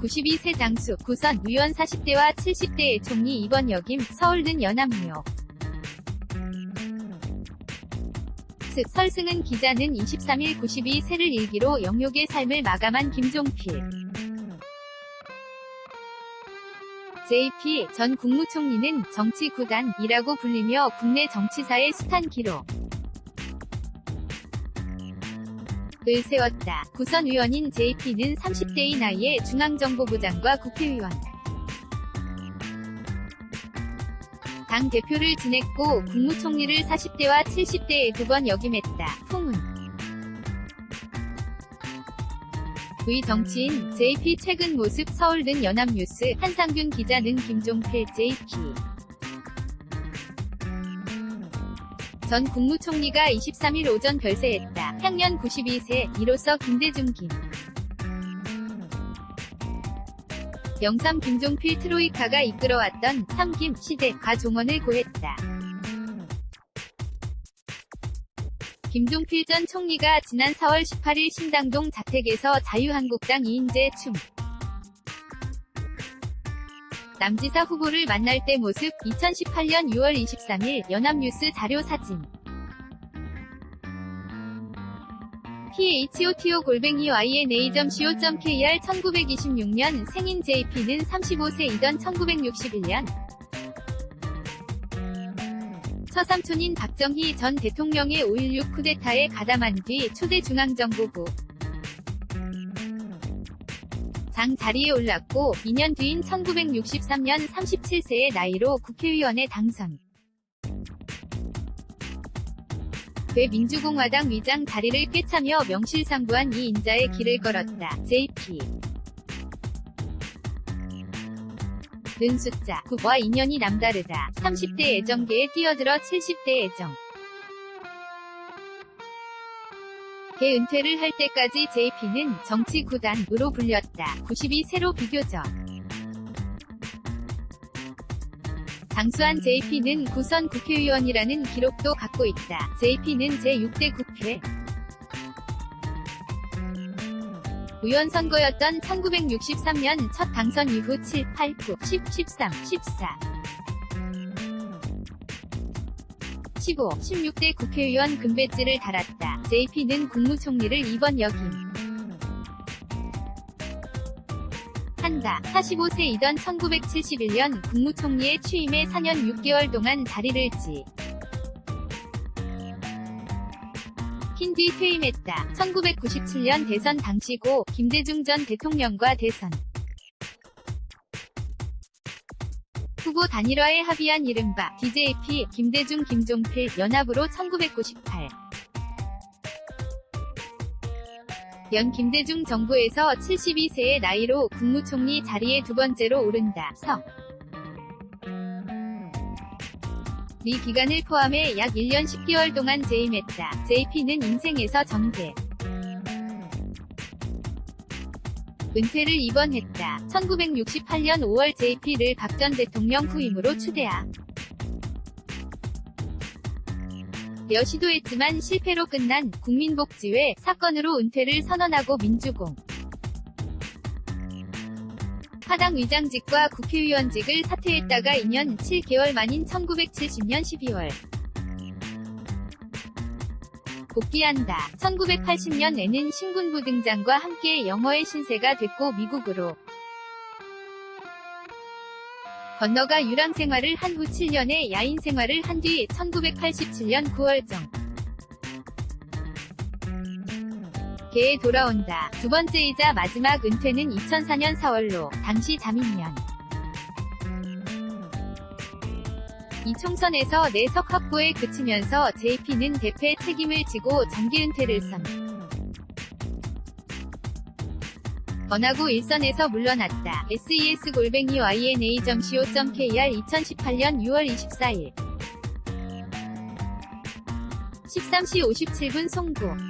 92세 장수, 구선, 의원 40대와 70대의 총리 이번 역임, 서울든 연합묘. 스, 설승은 기자는 23일 92세를 일기로 영욕의 삶을 마감한 김종필. JP 전 국무총리는 정치 구단이라고 불리며 국내 정치사의 숱한 기록. 을 세웠다. 구선 의원인 JP는 30대의 나이에 중앙정보부장과 국회의원, 당 대표를 지냈고 국무총리를 40대와 70대에 두 번 역임했다. 풍은 의 정치인 JP 최근 모습 서울든 연합뉴스 한상균 기자 는 김종필 JP 전 국무총리가 23일 오전 별세했다. 향년 92세, 이로써 김대중 김. 영삼 김종필 트로이카가 이끌어왔던 삼김 시대 가종원을 고했다. 김종필 전 총리가 지난 4월 18일 신당동 자택에서 자유한국당 이인재 충 남지사 후보를 만날 때 모습 2018년 6월 23일 연합뉴스 자료 사진. Thoto 골뱅이 yna.co.kr 1926년 생인 JP는 35세이던 1961년. 처삼촌인 박정희 전 대통령의 5.16 쿠데타에 가담한 뒤 초대 중앙정보부 장 자리에 올랐고 2년 뒤인 1963년 37세의 나이로 국회의원에 당선. 돼 민주공화당 위장 자리를 꿰차며 명실상부한 이 인자의 길을 걸었다. JP 는 숫자 9와 인연이 남다르다. 30대 애정계에 뛰어들어 70대 애정. 개 은퇴를 할 때까지 JP는 정치 구단으로 불렸다. 92세로 비교적. 장수한 JP는 구선 국회의원이라는 기록도 갖고 있다. JP는 제6대 국회 의원 선거였던 1963년 첫 당선 이후 7, 8, 9, 10, 13, 14, 15, 16대 국회의원 금배지를 달았다. JP는 국무총리를 이번 역임 한다. 45세이던 1971년 국무총리의 취임에 4년 6개월 동안 자리를 지. 킨뒤 퇴임했다. 1997년 대선 당시고 김대중 전 대통령과 대선 후보 단일화에 합의한 이른바 DJP 김대중 김종필 연합으로 1998 연 김대중 정부에서 72세의 나이로 국무총리 자리에 두 번째로 오른다. 서. 이 기간을 포함해 약 1년 10개월 동안 재임했다. JP는 인생에서 정계. 은퇴를 입원했다. 1968년 5월 JP를 박 전 대통령 후임으로 추대하. 되어 시도했지만 실패로 끝난 국민복지회 사건으로 은퇴를 선언하고 민주공 하당 의장직과 국회의원직을 사퇴했다가 2년 7개월 만인 1970년 12월 복귀한다. 1980년에는 신군부 등장과 함께 영어의 신세가 됐고 미국으로 건너가 유랑 생활을 한 후 7년의 야인 생활을 한 뒤 1987년 9월정 개에 돌아온다. 두 번째이자 마지막 은퇴는 2004년 4월로 당시 자민련 이 총선에서 내석 확보에 그치면서 JP는 대패 책임을 지고 장기 은퇴를 선. 번하고 일선에서 물러났다. ses 골뱅이 yna.co.kr 2018년 6월 24일 13시 57분 송구